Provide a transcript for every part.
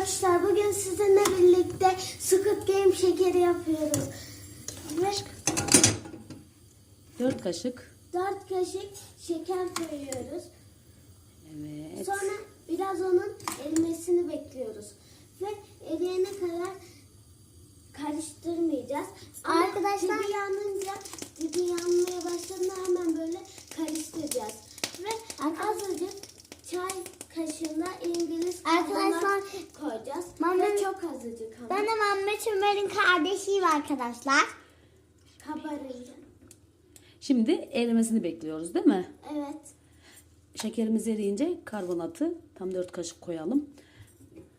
Arkadaşlar bugün sizinle birlikte Squid Game şekeri yapıyoruz. Ve 4 kaşık. 4 kaşık şeker koyuyoruz. Evet. Sonra biraz onun erimesini bekliyoruz. Ve eriyene kadar karıştırmayacağız. Ama Arkadaşlar- dibi yanınca, dibi yanmaya başladığında hemen böyle karıştıracağız. Ve azıcık çay kaşığında İngiliz Arkadaşlar- karbonat koyacağız. Mama- Ve çok azıcık Mehmet Ömer'in kardeşiyim arkadaşlar. kabarınca. Şimdi erimesini bekliyoruz değil mi? Evet. Şekerimiz eriyince karbonatı tam 4 kaşık koyalım.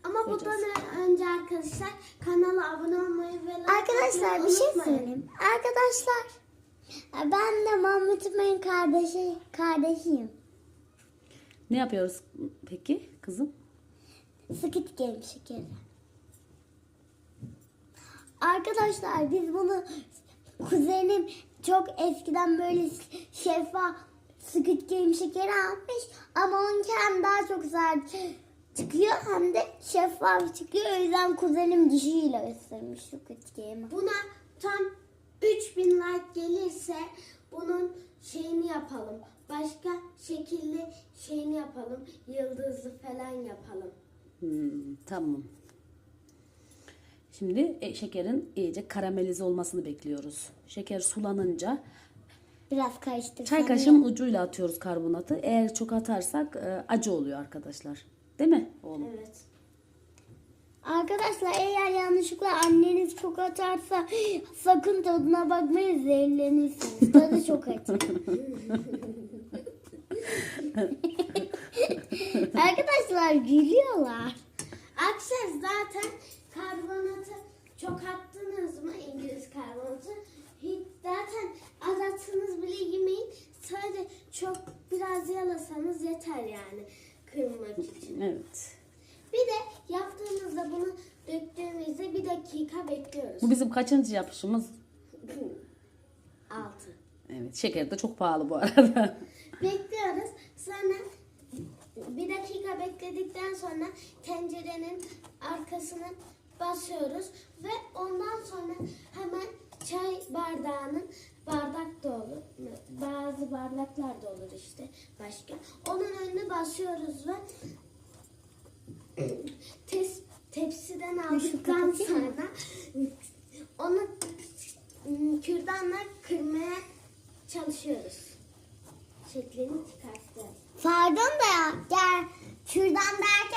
Ama bundan önce arkadaşlar kanala abone olmayı ve like Arkadaşlar bir şey unutmayın. söyleyeyim. Arkadaşlar ben de Mehmet Ömer'in kardeşi, kardeşiyim. Ne yapıyoruz peki kızım? Squid Game şekeri. Arkadaşlar biz bunu kuzenim çok eskiden böyle şeffaf Squid Game şekeri almış ama onunki daha çok güzel çıkıyor hem de şeffaf çıkıyor. O yüzden kuzenim dişiyle ısırmış Squid Game'i. Buna tam 3000 like gelirse bunun şeyini yapalım. Başka şekilli şeyini yapalım. Yıldızlı falan yapalım. Hmm, tamam. Şimdi e, şekerin iyice karamelize olmasını bekliyoruz. Şeker sulanınca Biraz karıştırdım. çay kaşığın ucuyla atıyoruz karbonatı. Eğer çok atarsak e, acı oluyor arkadaşlar. Değil mi oğlum? Evet. Arkadaşlar eğer yanlışlıkla anneniz çok atarsa sakın tadına bakmayın zehirlenirsiniz. Tadı çok acı. Arkadaşlar gülüyorlar. Arkadaşlar zaten karbonatı çok attınız mı İngiliz karbonatı? Hiç zaten az bile yemeyin. Sadece çok biraz yalasanız yeter yani kırmak için. Evet. Bir de yaptığımızda bunu döktüğümüzde bir dakika bekliyoruz. Bu bizim kaçıncı yapışımız? Altı. Evet. Şeker de çok pahalı bu arada. Bekliyoruz. Sonra bir dakika bekledikten sonra tencerenin arkasını basıyoruz ve ondan sonra hemen çay bardağının bardak da olur. Bazı bardaklar da olur işte başka. Onun önüne basıyoruz ve tes, tepsiden aldıktan sonra onu kürdanla kırmaya çalışıyoruz. Şeklini çıkartacağız. Pardon da ya, gel şuradan derken